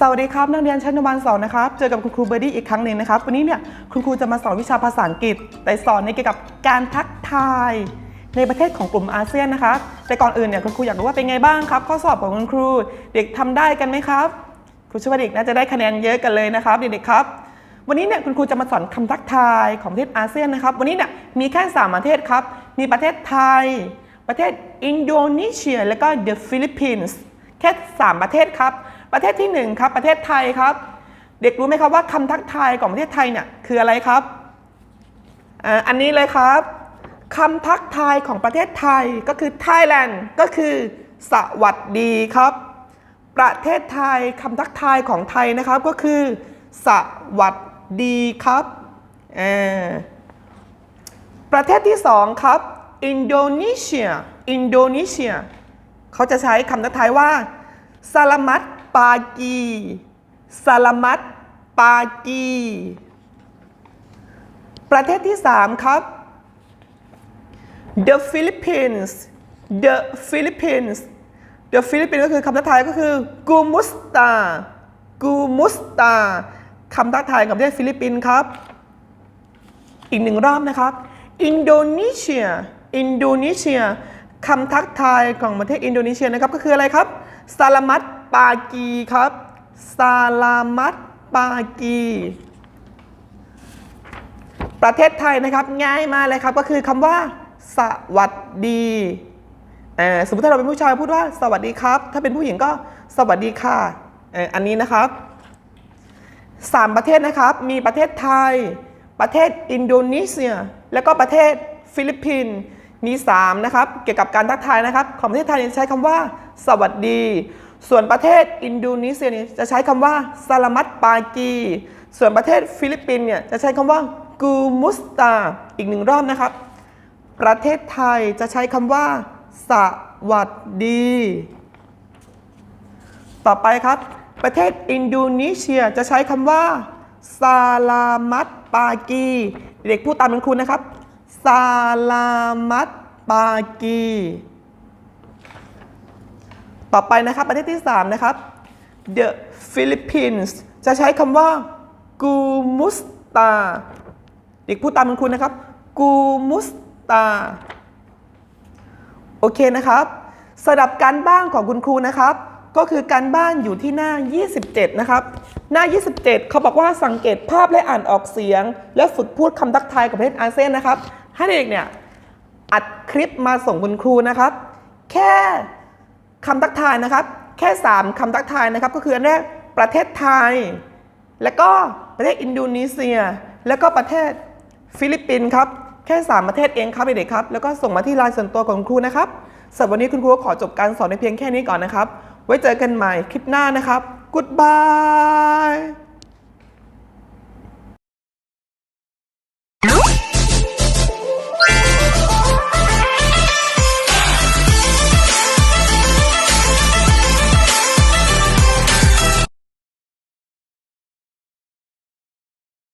สวัสดีครับนักเรียนชั้นอนุบาลสองนะครับเจอกับคุณครูเบอร์ดี้อีกครั้งหนึ่งนะครับวันนี้เนี่ยคุณครูจะมาสอนวิชาภาษาอังกฤษ แต่สอนในเกี่ยวกับการทักทาย ในประเทศของกลุ่มอาเซียนนะครับแต่ก่อนอื่นเนี่ยคุณครูอยากรู้ว่าเป็นไงบ้างครับ ข้อสอบของคุณครูเด็กทำได้กันไหมครับครูเชื่อว่าเด็กน่าจะได้คะแนนเยอะกันเลยนะครับเด็กๆครับ วันนี้เนี่ยคุณครูจะมาสอนคำทักทายของประเทศอาเซียนนะครับ วันนี้เนี่ยมีแค่สามประเทศครับมีประเทศไทย ประเทศอินโดนีเซีย แล้วก็เดอะฟิลิปปินส์แค่สามประเทศครับ ประเทศที่หนึ่งครับ ประเทศไทยครับ เด็กรู้ไหมครับว่าคำทักทายของประเทศไทยเนี่ยคืออะไรครับอันนี้เลยครับคำทักทายของประเทศไทยก็คือ Thailand ก็คือ สวัสดีครับ ประเทศไทยคำทักทายของไทยนะครับก็คือ สวัสดีครับประเทศที่สองครับอินโดนีเซียอินโดนีเซียเขาจะใช้คำทักทายว่าสลามัต ปากีสลามัตปากี ประเทศที่สามครับ The Philippines The Philippines The Philippines ก็คือคำทักทายก็คือกูมุสตากูมุสตาคำทักทายของประเทศฟิลิปปินส์ครับ อีกหนึ่งรอบนะครับ อินโดนีเซีย อินโดนีเซียคำทักทายของประเทศอินโดนีเซียนะครับก็คืออะไรครับซาลามัต ปากีครับ ซาลามัตปากี ประเทศไทยนะครับง่ายมากเลยครับ ก็คือคำว่า สวัสดีสมมติถ้าเราเป็นผู้ชายพูดว่า สวัสดีครับ ถ้าเป็นผู้หญิงก็สวัสดีค่ะอ,อันนี้นะครับสามประเทศนะครับ มีประเทศไทย ประเทศอินโดนีเซีย แล้วก็ประเทศฟิลิปปินส์มี3นะครับ เกี่ยวกับการทักทายนะครับ ของประเทศไทยใช้คำว่า สวัสดี ส่วนประเทศอินโดนีเซียเนี่ยจะใช้คำว่าสลามัตปากี ส่วนประเทศฟิลิปปินส์เนี่ยจะใช้คำว่ากูมุสตา อีกหนึ่งรอบนะครับ ประเทศไทยจะใช้คำว่า สวัสดี ต่อไปครับ ประเทศอินโดนีเซียจะใช้คำว่าซาลามัตปากี เด็กพูดตามเป็นคุณนะครับซาลามัตปากี ต่อไปนะครับประเทศที่ 3 นะครับ The Philippines จะใช้คำว่ากูมุสตาเด็กพูดตามคุณนะครับกูมุสตาโอเคนะครับสำหรับการบ้านของคุณครูนะครับ ก็คือการบ้านอยู่ที่หน้า 27 นะครับ หน้า 27 เขาบอกว่าสังเกตภาพและอ่านออกเสียง และฝึกพูดคำทักทายกับประเทศอาเซียนนะครับ ให้เด็กเนี่ยอัดคลิปมาส่งคุณครูนะครับ แค่ คำทักทายนะครับ แค่ 3คำทักทายนะครับ ก็คืออันแรกประเทศไทย แล้วก็ประเทศอินโดนีเซีย แล้วก็ประเทศฟิลิปปินส์ครับ แค่ 3 ประเทศเองครับเด็กๆครับ แล้วก็ส่งมาที่ไลน์ส่วนตัวของครูนะครับสำหรับวันนี้คุณครูก็ขอจบการสอนในเพียงแค่นี้ก่อนนะครับ ไว้เจอกันใหม่คลิปหน้านะครับ Goodbye